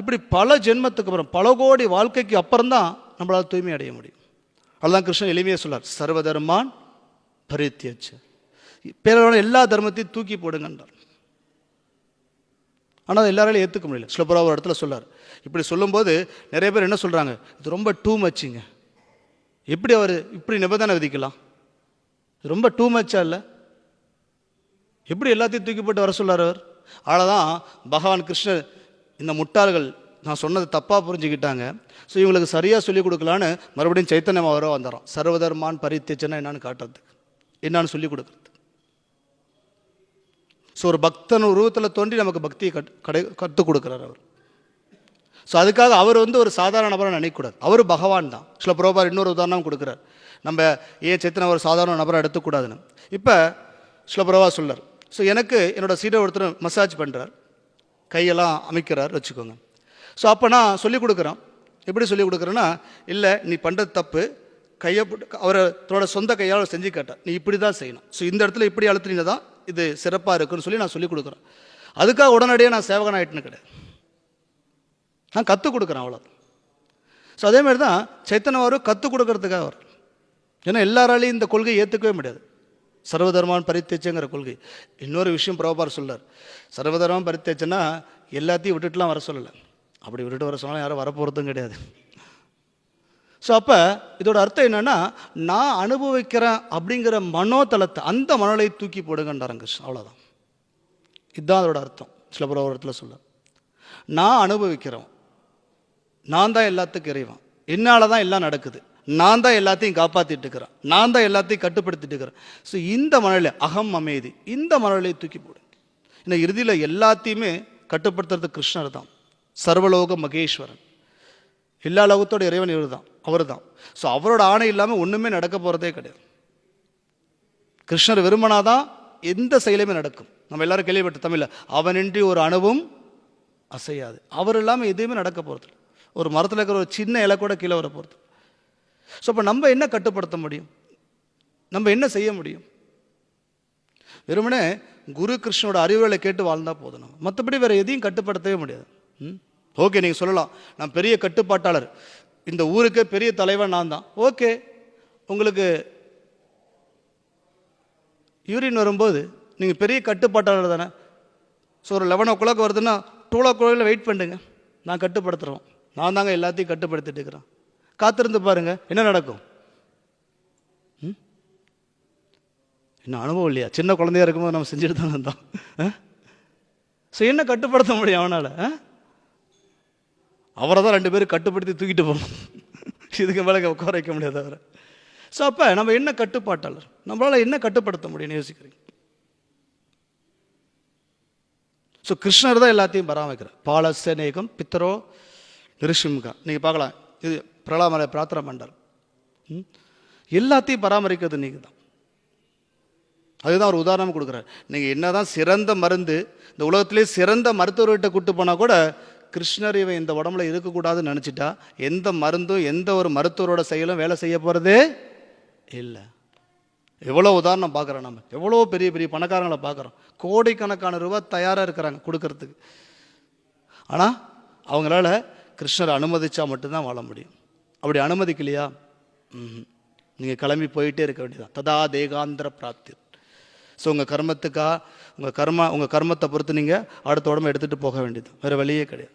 இப்படி பல ஜென்மத்துக்கு அப்புறம் பல கோடி வாழ்க்கைக்கு அப்புறம் தான் நம்மளால் தூய்மை அடைய முடியும். அதுதான் கிருஷ்ணன் எளிமையாக சொல்லார் சர்வதர்மான் பரித்தியச்ச. பிறரோட எல்லா தர்மத்தையும் தூக்கி போடுங்கன்றார். ஆனால் அதை எல்லாராலையும் ஏற்றுக்க முடியல. சிலப்பராக ஒரு இடத்துல சொல்லார் இப்படி சொல்லும்போது நிறைய பேர் என்ன சொல்கிறாங்க இது ரொம்ப டூ மச்சுங்க எப்படி அவர் இப்படி நிபந்தனை விதிக்கலாம்? ரொம்ப டூ மச்சா இல்லை? எப்படி எல்லாத்தையும் தூக்கி போட்டு வர சொல்லார் அவர்? அவ்வளோதான் பகவான் கிருஷ்ணர் இந்த முட்டாள்கள் நான் சொன்னது தப்பாக புரிஞ்சுக்கிட்டாங்க. ஸோ இவங்களுக்கு சரியாக சொல்லிக் கொடுக்கலான்னு மறுபடியும் சைத்தன்யம் அவரோ வந்துடும் சர்வதர்மான் பரித்தேச்சனா என்னன்னு காட்டுறதுக்கு. என்னான்னு சொல்லிக் கொடுக்குறது. ஸோ ஒரு பக்தன் உருவத்தில் தோன்றி நமக்கு பக்தியை கட் கடை கற்றுக் கொடுக்குறார் அவர். ஸோ அதுக்காக அவர் வந்து ஒரு சாதாரண நபராக நினைக்கக்கூடாது. அவர் பகவான் தான். சில புரோபார் இன்னொரு உதாரணம் கொடுக்குறார். நம்ம ஏன் சேத்தனை ஒரு சாதாரண நபரை எடுத்துக்கூடாதுன்னு இப்போ சில புரோபா சொல்லார் ஸோ எனக்கு என்னோடய சீடை ஒருத்தர் மசாஜ் பண்ணுறார் கையெல்லாம் அமைக்கிறார் வச்சுக்கோங்க. ஸோ அப்போ நான் சொல்லிக் கொடுக்குறேன். எப்படி சொல்லிக் கொடுக்குறேன்னா இல்லை நீ பண்ணுறது தப்பு. கையை போட்டு அவரை தன்னோட சொந்த கையால் செஞ்சு கேட்டார். நீ இப்படி தான் செய்யணும். ஸோ இந்த இடத்துல இப்படி அழுத்தினீங்க தான் இது சிறப்பாக இருக்குன்னு சொல்லி நான் சொல்லிக் கொடுக்குறேன். அதுக்காக உடனடியாக நான் சேவகன் ஆகிட்டுன்னு கிடையாது. நான் கற்றுக் கொடுக்குறேன் அவ்வளோ ஸோ அதேமாதிரி தான் சைத்தன்யவாரும் கற்றுக் கொடுக்கறதுக்காக வரும் ஏன்னா எல்லாராலையும் இந்த கொள்கையை ஏற்றுக்கவே முடியாது. சர்வதர்மான் பரித்தேச்சங்கிற கொள்கை. இன்னொரு விஷயம் பிரபார் சொல்லார் சர்வதர்மம் பரித்தேச்சன்னா எல்லாத்தையும் விட்டுட்டுலாம் வர சொல்லலை. அப்படி விட்டுட்டு வர சொன்னாலும் யாரும் வரப்போகிறதும் கிடையாது. ஸோ அப்போ இதோட அர்த்தம் என்னென்னா நான் அனுபவிக்கிறேன் அப்படிங்கிற மனோதலத்தை அந்த மனநிலையை தூக்கி போடுங்கன்றாங்க அவ்வளோதான் இதுதான் அதோட அர்த்தம். சில பேர் சொல்ல நான் அனுபவிக்கிறோம். நான் தான் எல்லாத்துக்கும் இறைவன். என்னால் தான் எல்லாம் நடக்குது. நான் தான் எல்லாத்தையும் காப்பாற்றிட்டு இருக்கிறேன். நான் தான் எல்லாத்தையும் கட்டுப்படுத்திட்டு இருக்கிறேன். ஸோ இந்த மனநிலை அகம் அமைதி. இந்த மனநிலையை தூக்கி போடு. இந்த இறுதியில் எல்லாத்தையுமே கட்டுப்படுத்துறது கிருஷ்ணர் தான். சர்வலோக மகேஸ்வரன். எல்லா லோகத்தோட இறைவன் இவர் தான். அவர் தான். ஸோ அவரோட ஆணை இல்லாமல் ஒன்றுமே நடக்க போகிறதே கிடையாது. கிருஷ்ணர் விரும்பினாதான் எந்த செயலுமே நடக்கும். நம்ம எல்லாரும் கேள்விப்பட்ட தமிழில் அவனின்றி ஒரு அணுவும் அசையாது. அவர் இல்லாமல் எதுவுமே நடக்க போகிறது ஒரு மரத்தில் இருக்கிற ஒரு சின்ன இலை கூட கீழே வர போகிறது ஸோ அப்போ நம்ம என்ன கட்டுப்படுத்த முடியும்? நம்ம என்ன செய்ய முடியும்? வெறுமனே குரு கிருஷ்ணனோட அறிவுகளை கேட்டு வாழ்ந்தால் போதும் நம்ம. மற்றபடி வேறு எதையும் கட்டுப்படுத்தவே முடியாது. ம்? ஓகே நீங்கள் சொல்லலாம். நான் பெரிய கட்டுப்பாட்டாளர். இந்த ஊருக்கே பெரிய தலைவன் நான் தான். ஓகே. உங்களுக்கு யூரின் வரும்போது நீங்கள் பெரிய கட்டுப்பாட்டாளர் தானே. ஸோ ஒரு லெவன் ஓ கிளாக் வருதுன்னா டூ ஓ கிளாக்ல வெயிட் பண்ணுங்க. நான் கட்டுப்படுத்துகிறோம் நான் தாங்க எல்லாத்தையும் கட்டுப்படுத்திட்டு இருக்கிறேன். காத்திருந்து பாருங்கள் என்ன நடக்கும்? ம்? இன்னும் அனுபவம் இல்லையா? சின்ன குழந்தையா இருக்கும்போது நம்ம செஞ்சுட்டு தான் இருந்தோம். ஸோ என்ன கட்டுப்படுத்த முடியும் அவனால்? அவரை தான் ரெண்டு பேரும் கட்டுப்படுத்தி தூக்கிட்டு போகணும். இதுக்கு மேலே உட்கார வைக்க முடியாது அவரை. ஸோ அப்போ நம்ம என்ன கட்டுப்பாட்டாளர்? நம்மளால் என்ன கட்டுப்படுத்த முடியும்னு யோசிக்கிறீங்க? ஸோ கிருஷ்ணர் தான் எல்லாத்தையும் பராமரிக்கிறார். பாலசேனேகம் பித்தரோ நிருஷிம்கா. நீங்கள் பார்க்கலாம். இது பிரலாமலை பிரார்த்தனை பண்ணார் ம்? எல்லாத்தையும் பராமரிக்கிறது நீங்கள் தான் அதுதான் ஒரு உதாரணம் கொடுக்குறாரு. நீங்கள் என்ன தான் சிறந்த மருந்து இந்த உலகத்திலே சிறந்த மருத்துவர்கிட்ட கூட்டு போனால் கூட கிருஷ்ணர் இவன் இந்த உடம்புல இருக்கக்கூடாதுன்னு நினச்சிட்டா எந்த மருந்தும் எந்த ஒரு மருத்துவரோட செயலும் வேலை செய்ய போகிறதே இல்லை. எவ்வளோ உதாரணம் பார்க்குறோம் நம்ம. எவ்வளோ பெரிய பெரிய பணக்காரங்களை பார்க்குறோம். கோடிக்கணக்கான ரூபாய் தயாராக இருக்கிறாங்க கொடுக்கறதுக்கு. ஆனால் அவங்களால கிருஷ்ணர் அனுமதித்தா மட்டும்தான் வாழ முடியும். அப்படி அனுமதிக்கலையா? ம் நீங்கள் கிளம்பி போயிட்டே இருக்க வேண்டியதான் ததா தேகாந்திர பிராப்தி. ஸோ உங்கள் கர்மத்துக்கா உங்கள் கர்மா உங்கள் கர்மத்தை பொறுத்து நீங்கள் அடுத்த உடம்பு எடுத்துகிட்டு போக வேண்டியது வேறு வழியே கிடையாது.